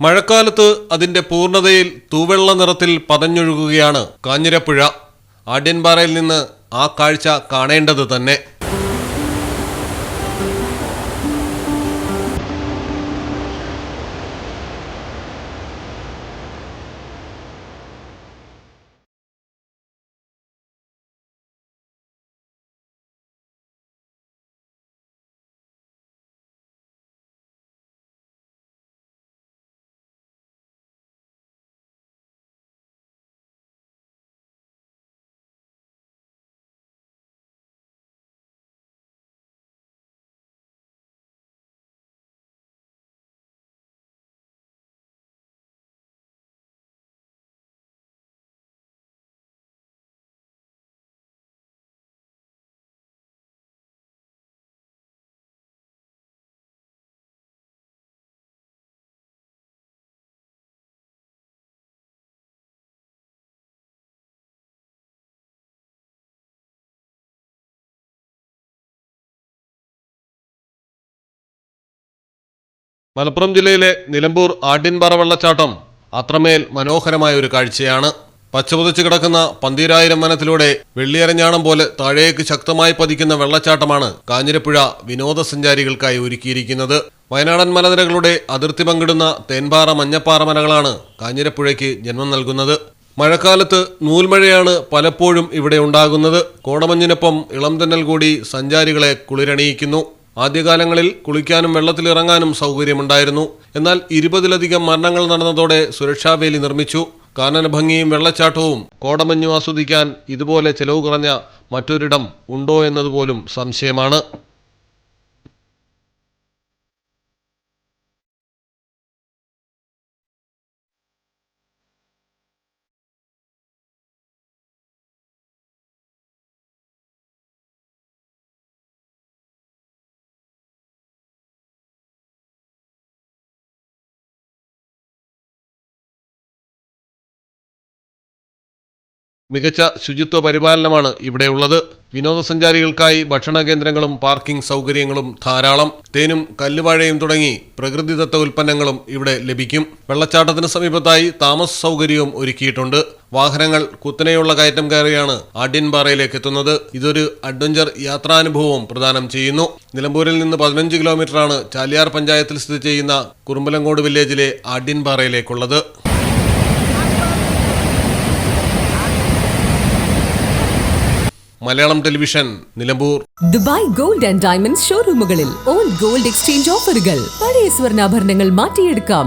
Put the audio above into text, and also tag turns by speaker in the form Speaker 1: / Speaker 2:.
Speaker 1: മഴക്കാലത്ത് അതിന്റെ പൂർണതയിൽ തൂവെള്ള നിറത്തിൽ പതഞ്ഞൊഴുകുകയാണ് കാഞ്ഞിരപ്പുഴ. ആഡ്യൻപാറയിൽ നിന്ന് ആ കാഴ്ച കാണേണ്ടത് തന്നെ. മലപ്പുറം ജില്ലയിലെ നിലമ്പൂർ ആട്ടിൻപാറ വെള്ളച്ചാട്ടം അത്രമേൽ മനോഹരമായ ഒരു കാഴ്ചയാണ്. പച്ചപുതച്ച് കിടക്കുന്ന പന്തീരായിരം വനത്തിലൂടെ വെള്ളിയരഞ്ഞാണം പോലെ താഴേക്ക് ശക്തമായി പതിക്കുന്ന വെള്ളച്ചാട്ടമാണ് കാഞ്ഞിരപ്പുഴ വിനോദസഞ്ചാരികൾക്കായി ഒരുക്കിയിരിക്കുന്നത്. വയനാടൻ മലനിരകളുടെ അതിർത്തി പങ്കിടുന്ന തേൻപാറ മഞ്ഞപ്പാറ മലകളാണ് കാഞ്ഞിരപ്പുഴയ്ക്ക് ജന്മം നൽകുന്നത്. മഴക്കാലത്ത് നൂൽമഴയാണ് പലപ്പോഴും ഇവിടെ ഉണ്ടാകുന്നത്. കോടമഞ്ഞിനൊപ്പം ഇളം തെന്നൽ കൂടി സഞ്ചാരികളെ കുളിരണിയിക്കുന്നു. ആദ്യകാലങ്ങളിൽ കുളിക്കാനും വെള്ളത്തിലിറങ്ങാനും സൗകര്യമുണ്ടായിരുന്നു. എന്നാൽ ഇരുപതിലധികം മരണങ്ങൾ നടന്നതോടെ സുരക്ഷാവേലി നിർമ്മിച്ചു. കാനനഭംഗിയും വെള്ളച്ചാട്ടവും കോടമഞ്ഞു ആസ്വദിക്കാൻ ഇതുപോലെ ചെലവ് കുറഞ്ഞ മറ്റൊരിടം ഉണ്ടോ എന്നതുപോലും സംശയമാണ്. മികച്ച ശുചിത്വ പരിപാലനമാണ് ഇവിടെയുള്ളത്. വിനോദസഞ്ചാരികൾക്കായി ഭക്ഷണ കേന്ദ്രങ്ങളും പാർക്കിംഗ് സൗകര്യങ്ങളും ധാരാളം. തേനും കല്ലുവാഴയും തുടങ്ങി പ്രകൃതിദത്ത ഉൽപ്പന്നങ്ങളും ഇവിടെ ലഭിക്കും. വെള്ളച്ചാട്ടത്തിന് സമീപത്തായി താമസ സൗകര്യവും ഒരുക്കിയിട്ടുണ്ട്. വാഹനങ്ങൾ കുത്തനെയുള്ള കയറ്റം കയറിയാണ് ആഡ്യൻപാറയിലേക്ക് എത്തുന്നത്. ഇതൊരു അഡ്വഞ്ചർ യാത്രാനുഭവവും പ്രദാനം ചെയ്യുന്നു. നിലമ്പൂരിൽ നിന്ന് പതിനഞ്ച് കിലോമീറ്ററാണ് ചാലിയാർ പഞ്ചായത്തിൽ സ്ഥിതി ചെയ്യുന്ന കുറുമ്പലങ്കോട് വില്ലേജിലെ ആഢ്യൻപാറയിലേക്കുള്ളത് Malayalam television Nilambur.
Speaker 2: Dubai gold and diamond ഷോറൂമുകളിൽ old gold exchange ഓഫറുകൾ. പഴയ സ്വർണാഭരണങ്ങൾ മാറ്റിയെടുക്കാം.